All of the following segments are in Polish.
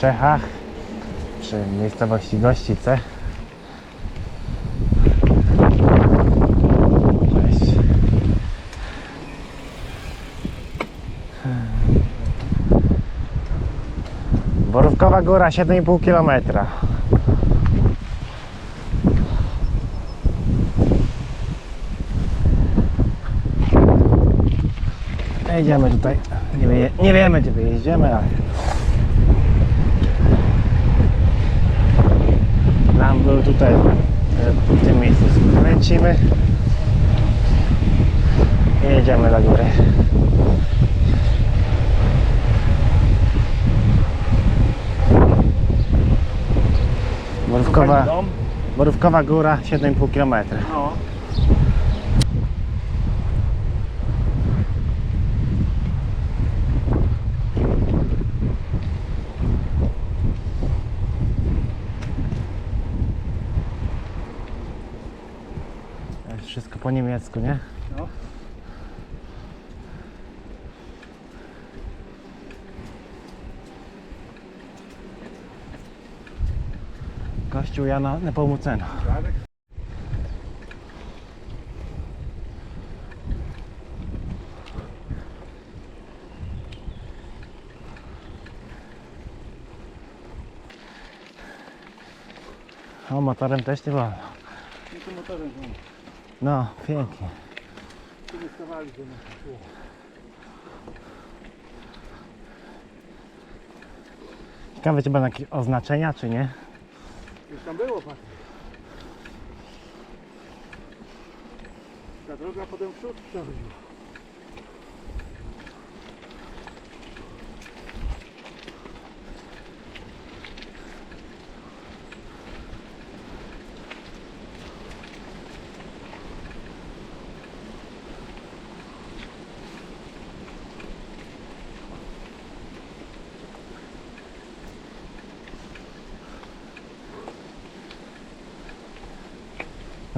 Czechach, przy miejscowości Gościce. Cześć. Borówkowa Góra 7,5 km. Jedziemy tutaj. Nie, wie, nie wiemy gdzie wyjedziemy, ale nam był tutaj e, w tym miejscu skręcimy i jedziemy do góry. Borówkowa? Borówkowa Góra 7,5 km. No. Po niemiecku, nie? No. Kościół Jana Nepomucena. O, motorem też nie wolno. To motorem są. No, pięknie. Ciekawe, czy będą jakieś oznaczenia, czy nie? Już tam było patrz. Ta droga potem w przód przechodziła.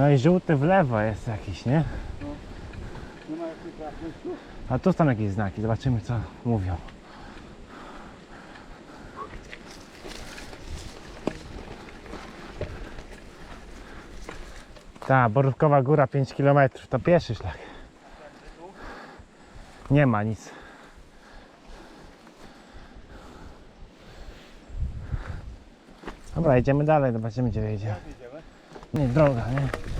No i żółty w lewo jest jakiś, nie? A tu są jakieś znaki, zobaczymy co mówią. Ta, Borówkowa Góra 5 km, to pierwszy szlak. Nie ma nic. Dobra, idziemy dalej, zobaczymy gdzie jedziemy? Nie, droga, nie?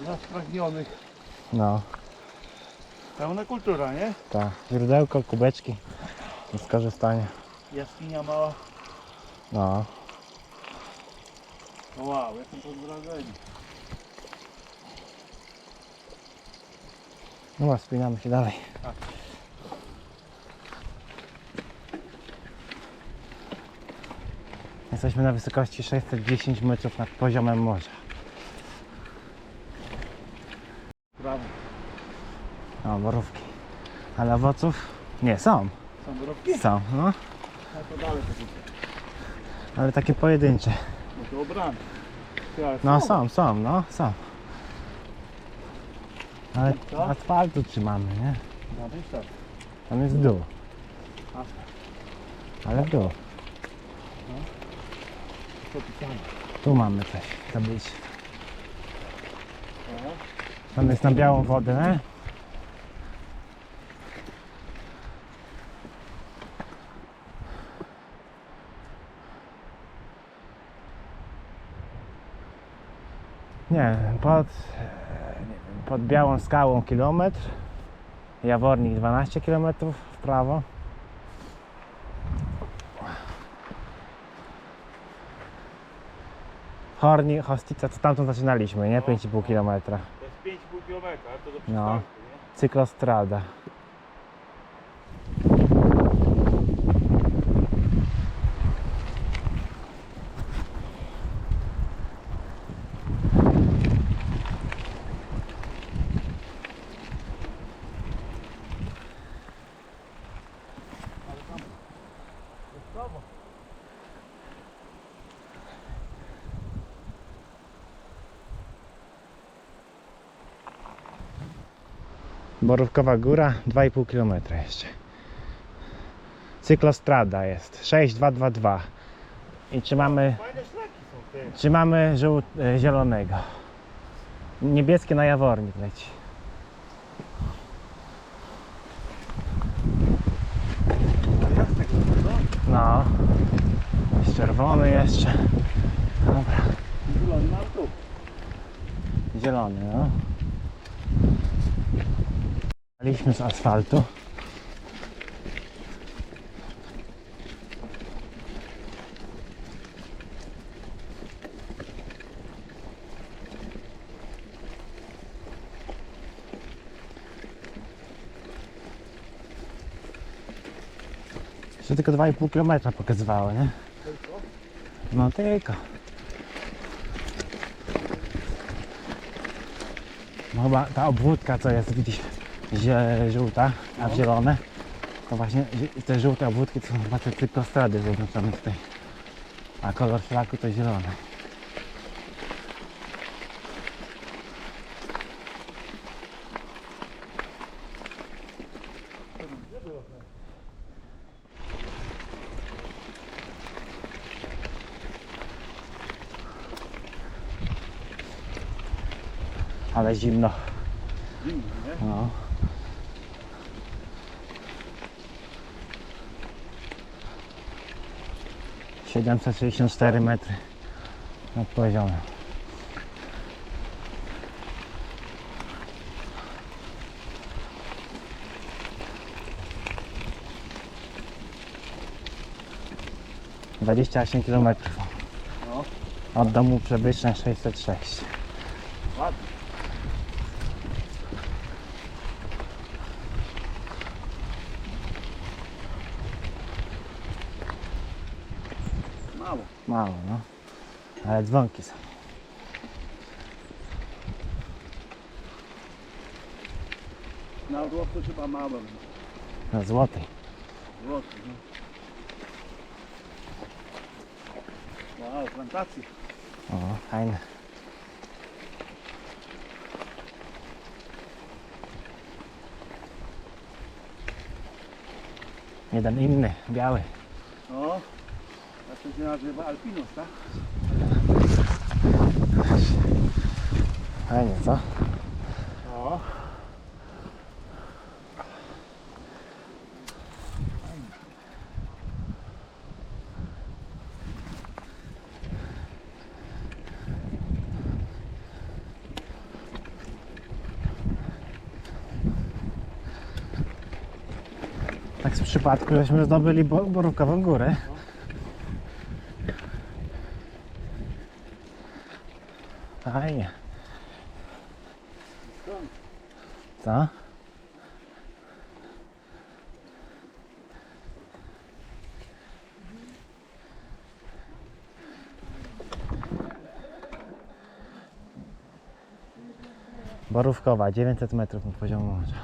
Dla spragnionych. No, Pełna kultura, nie? tak. Źródełko, kubeczki do skorzystania. Jaskinia mała. No. O wow, jestem pod wrażeniem. No, wspinamy się dalej. Tak. Jesteśmy na wysokości 610 metrów nad poziomem morza. O, borówki. Ale owoców? Nie, są. Są dorobki? Są, no. A to dalej to będzie. Ale takie pojedyncze. No to. Ty, ale No są, są, no, są. Ale Co? asfaltu trzymamy, nie? No jest tak. Tam jest w dół. Ale w dół. Pisane. Tu mamy coś, tabliczkę. Tam jest na białą wodę, nie? Nie, pod, pod białą skałą kilometr, Jawornik 12 km w prawo. Horni, Hostica, to tamtąd zaczynaliśmy, nie? 5,5 km. to jest 5,5 km, to do No. przystanku, nie? Cyklostrada. Borówkowa Góra 2,5 km jeszcze. Cyklostrada jest 6222. I trzymamy, trzymamy żółt, e, zielonego. Niebieskie na jawornik leci. No. Jest czerwony jeszcze. Dobra. Zielony, no. Zaliśmy z asfaltu. Jeszcze tylko 2,5 km pokazywało, nie? Tylko? No tylko. No chyba ta obwódka, co jest, widzisz, żółta, a w zielone, to właśnie te żółte obwódki to są te tylko strady zaznaczone tutaj. A kolor szlaku to zielony. Ale zimno. Zimny, nie? No. Siedemset sześćdziesiąt cztery metry nad poziomem. Dwadzieścia osiem kilometrów. No. Od domu przewyższeń 606. Ładnie. Mało. No. Ale dzwonki są. Na urlop to chyba mało. Na złotej. Złoty, no. Wow, plantacje. O, fajne. Jeden inny, biały. To się nazywa Alpinos, tak? Fajnie, co? No. Tak z przypadku, żeśmy zdobyli bo- borówkową górę. Fajnie. Skąd? Co? Borówkowa, 900 metrów nad poziomu morza.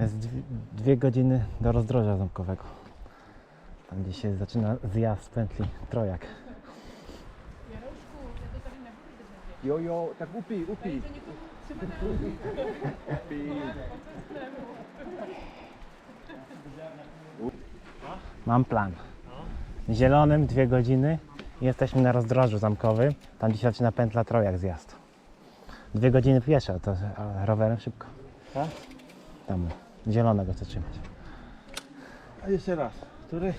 Jest dwie, godziny do rozdroża zamkowego. Tam gdzie się zaczyna zjazd pętli Trojak. Jo, jo, tak upi, upi. Mam plan. Zielonym dwie godziny jesteśmy na rozdrożu zamkowym. Tam gdzie się zaczyna pętla Trojak zjazd. Dwie godziny pieszo, to rowerem szybko. Tak? Tam zielonego chcę trzymać. A jeszcze raz. Który?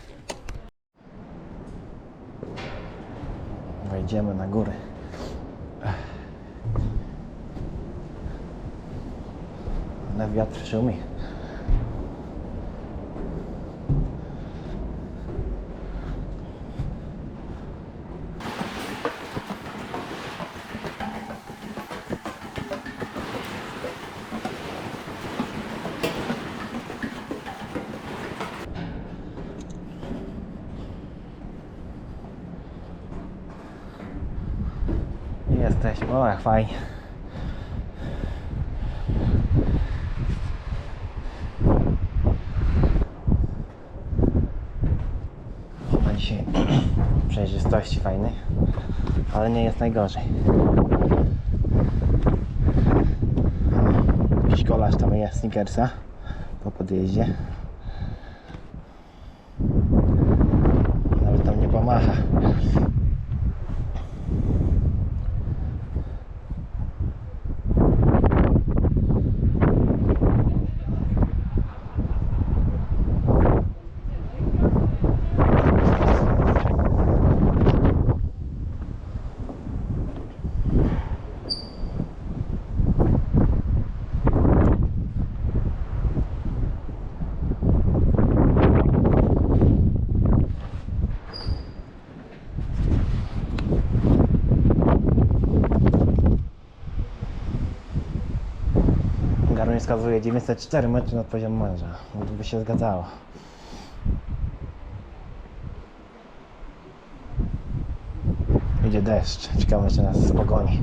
Wejdziemy na górę. Ale wiatr szumi. Jesteśmy. O, jak fajnie. Chyba dzisiaj przejrzystości fajnej, ale nie jest najgorzej. Jakiś kolarz tam jest Snickersa po podjeździe. Nawet tam nie pomacha. mi wskazuje 904 metry nad poziomem morza. By się zgadzało. Idzie deszcz. Ciekawe, czy nas pogoni.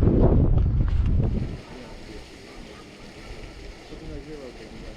Thank you.